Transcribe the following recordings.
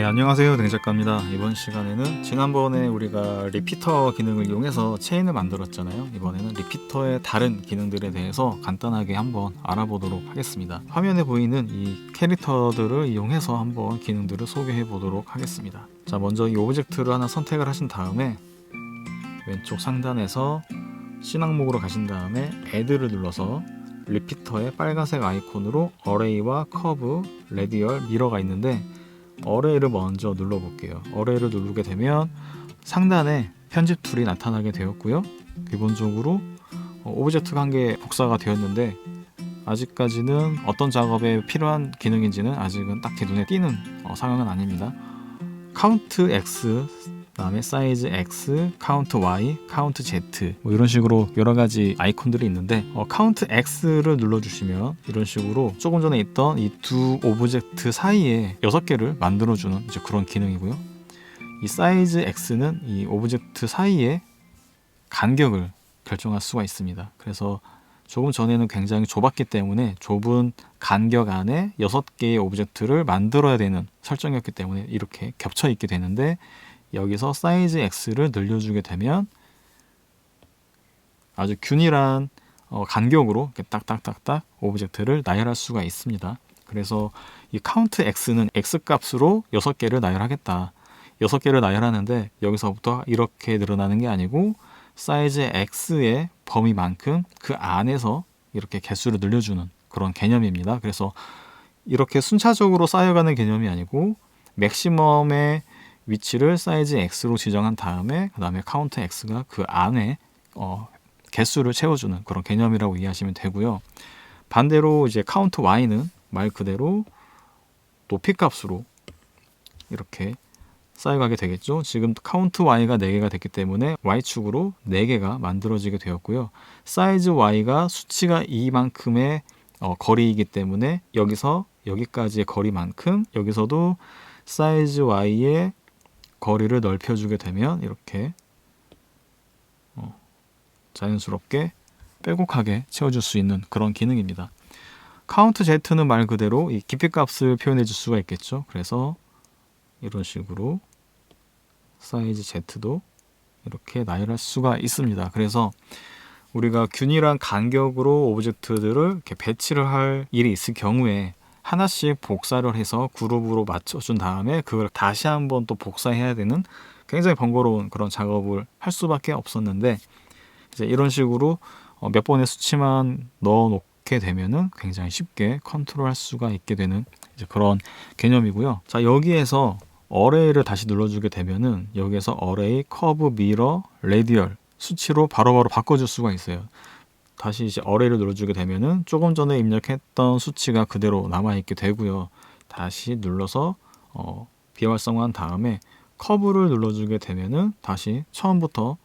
네, 안녕하세요. 댕작가입니다. 이번 시간에는 지난번에 우리가 리피터 기능을 이용해서 체인을 만들었잖아요. 이번에는 리피터의 다른 기능들에 대해서 간단하게 한번 알아보도록 하겠습니다. 화면에 보이는 이 캐릭터들을 이용해서 한번 기능들을 소개해 보도록 하겠습니다. 자, 먼저 이 오브젝트를 하나 선택을 하신 다음에 왼쪽 상단에서 씬 항목으로 가신 다음에 애드를 눌러서 리피터의 빨간색 아이콘으로 어레이와 커브, 레디얼, 미러가 있는데 어레이를 먼저 눌러볼게요. 어레이를 누르게 되면 상단에 편집 툴이 나타나게 되었고요. 기본적으로 어, 오브젝트가 한 개 복사가 되었는데 아직까지는 어떤 작업에 필요한 기능인지는 아직은 딱히 눈에 띄는 어, 상황은 아닙니다. 카운트 X 그다음에 사이즈 X, 카운트 Y, 카운트 Z 뭐 이런 식으로 여러 가지 아이콘들이 있는데 어, 카운트 X를 눌러주시면 이런 식으로 조금 전에 있던 이 두 오브젝트 사이에 여섯 개를 만들어주는 이제 그런 기능이고요. 이 사이즈 X는 이 오브젝트 사이에 간격을 결정할 수가 있습니다. 그래서 조금 전에는 굉장히 좁았기 때문에 좁은 간격 안에 여섯 개의 오브젝트를 만들어야 되는 설정이었기 때문에 이렇게 겹쳐 있게 되는데 여기서 사이즈 X를 늘려주게 되면 아주 균일한 어, 간격으로 딱딱딱딱 오브젝트를 나열할 수가 있습니다. 그래서 이 카운트 X는 X 값으로 6개를 나열하겠다. 6개를 나열하는데 여기서부터 이렇게 늘어나는 게 아니고 사이즈 X의 범위만큼 그 안에서 이렇게 개수를 늘려주는 그런 개념입니다. 그래서 이렇게 순차적으로 쌓여가는 개념이 아니고 맥시멈의 위치를 사이즈 X로 지정한 다음에 그 다음에 카운트 X가 그 안에 어, 개수를 채워주는 그런 개념이라고 이해하시면 되고요. 반대로 이제 카운트 Y는 말 그대로 높이 값으로 이렇게 쌓여가게 되겠죠. 지금 카운트 Y가 4개가 됐기 때문에 Y축으로 4개가 만들어지게 되었고요. 사이즈 Y가 수치가 이만큼의 어, 거리이기 때문에 여기서 여기까지의 거리만큼 여기서도 사이즈 Y의 거리를 넓혀주게 되면 이렇게 어, 자연스럽게 빼곡하게 채워줄 수 있는 그런 기능입니다. 카운트 Z는 말 그대로 이 깊이 값을 표현해 줄 수가 있겠죠. 그래서 이런 식으로 사이즈 Z도 이렇게 나열할 수가 있습니다. 그래서 우리가 균일한 간격으로 오브젝트들을 이렇게 배치를 할 일이 있을 경우에 하나씩 복사를 해서 그룹으로 맞춰준 다음에 그걸 다시 한번 또 복사해야 되는 굉장히 번거로운 그런 작업을 할 수밖에 없었는데 이제 이런 식으로 어, 몇 번의 수치만 넣어 놓게 되면은 굉장히 쉽게 컨트롤할 수가 있게 되는 이제 그런 개념이고요. 자 여기에서 어레이를 다시 눌러주게 되면은 여기에서 어레이, 커브, 미러, 레디얼 수치로 바로바로 바꿔줄 수가 있어요. 다시 이제 어레이를 눌러주게 되면은 조금 전에 입력했던 수치가 그대로 남아 있게 되고요. 다시 눌러서 어, 비활성화한 다음에 커브를 눌러주게 되면은 다시 처음부터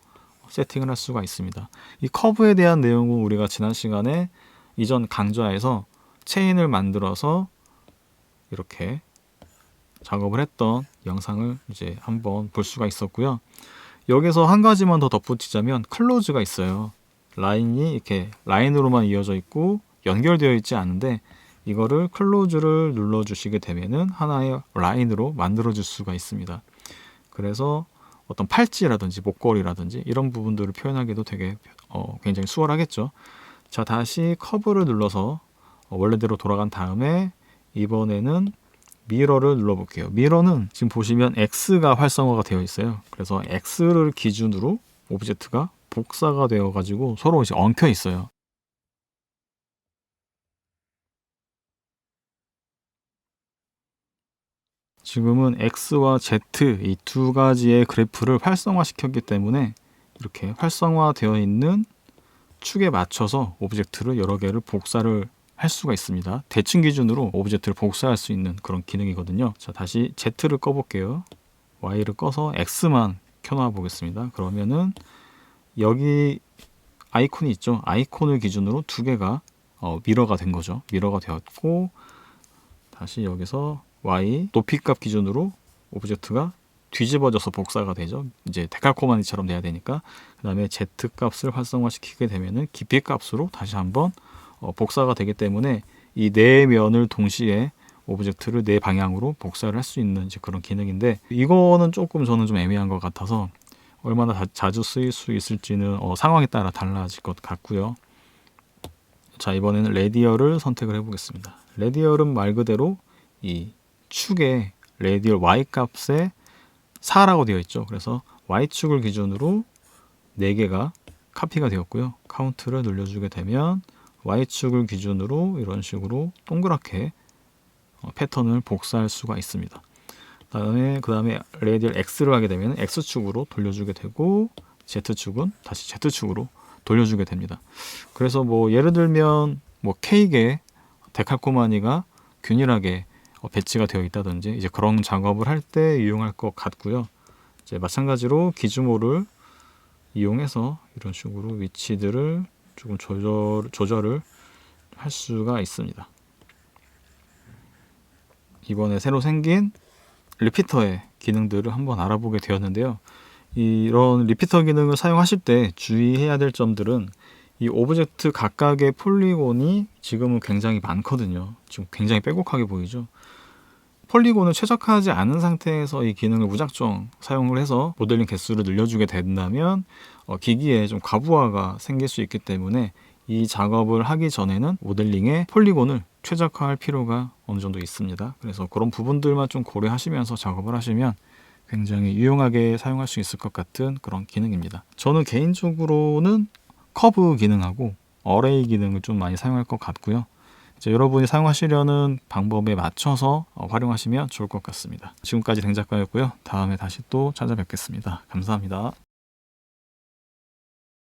세팅을 할 수가 있습니다. 이 커브에 대한 내용은 우리가 지난 시간에 이전 강좌에서 체인을 만들어서 이렇게 작업을 했던 영상을 이제 한번 볼 수가 있었고요. 여기서 한 가지만 더 덧붙이자면 클로즈가 있어요. 라인이 이렇게 라인으로만 이어져 있고 연결되어 있지 않은데 이거를 클로즈를 눌러 주시게 되면은 하나의 라인으로 만들어 줄 수가 있습니다. 그래서 어떤 팔찌라든지 목걸이라든지 이런 부분들을 표현하기도 되게 어, 굉장히 수월하겠죠. 자 다시 커브를 눌러서 어, 원래대로 돌아간 다음에 이번에는 미러를 눌러볼게요. 미러는 지금 보시면 X가 활성화가 되어 있어요. 그래서 X를 기준으로 오브젝트가 복사가 되어 가지고 서로 이제 엉켜 있어요. 지금은 X와 Z 이 두 가지의 그래프를 활성화 시켰기 때문에 이렇게 활성화되어 있는 축에 맞춰서 오브젝트를 여러 개를 복사를 할 수가 있습니다. 대칭 기준으로 오브젝트를 복사할 수 있는 그런 기능이거든요. 자, 다시 Z를 꺼볼게요. Y를 꺼서 X만 켜놔 보겠습니다. 그러면은 여기 아이콘이 있죠. 아이콘을 기준으로 두 개가 어, 미러가 된 거죠. 미러가 되었고 다시 여기서 Y 높이 값 기준으로 오브젝트가 뒤집어져서 복사가 되죠. 이제 데칼코마니처럼 돼야 되니까 그 다음에 Z 값을 활성화시키게 되면은 깊이 값으로 다시 한번 어, 복사가 되기 때문에 이 네 면을 동시에 오브젝트를 내 방향으로 복사를 할 수 있는 그런 기능인데 이거는 조금 저는 좀 애매한 것 같아서 얼마나 자- 자주 쓰일 수 있을지는 어, 상황에 따라 달라질 것 같고요. 자 이번에는 레디얼을 선택을 해보겠습니다. 레디얼은 말 그대로 이 축에 레디얼 y 값에 4라고 되어 있죠. 그래서 y축을 기준으로 4개가 카피가 되었고요. 카운트를 늘려주게 되면 y축을 기준으로 이런 식으로 동그랗게 어, 패턴을 복사할 수가 있습니다. 그다음에 그다음에 레디얼 x를 하게 되면 x축으로 돌려주게 되고 z축은 다시 z축으로 돌려주게 됩니다. 그래서 뭐 예를 들면 뭐 K개 데칼코마니가 균일하게 어, 배치가 되어 있다든지 이제 그런 작업을 할 때 이용할 것 같고요. 이제 마찬가지로 기주모를 이용해서 이런 식으로 위치들을 조금 조절 조절을 할 수가 있습니다. 이번에 새로 생긴 리피터의 기능들을 한번 알아보게 되었는데요. 이런 리피터 기능을 사용하실 때 주의해야 될 점들은 이 오브젝트 각각의 폴리곤이 지금은 굉장히 많거든요. 지금 굉장히 빼곡하게 보이죠. 폴리곤을 최적화하지 않은 상태에서 이 기능을 무작정 사용을 해서 모델링 개수를 늘려주게 된다면 어, 기기에 좀 과부하가 생길 수 있기 때문에 이 작업을 하기 전에는 모델링의 폴리곤을 최적화할 필요가 어느 정도 있습니다. 그래서 그런 부분들만 좀 고려하시면서 작업을 하시면 굉장히 유용하게 사용할 수 있을 것 같은 그런 기능입니다. 저는 개인적으로는 커브 기능하고 어레이 기능을 좀 많이 사용할 것 같고요. 이제 여러분이 사용하시려는 방법에 맞춰서 어, 활용하시면 좋을 것 같습니다. 지금까지 댕작가였고요. 다음에 다시 또 찾아뵙겠습니다. 감사합니다.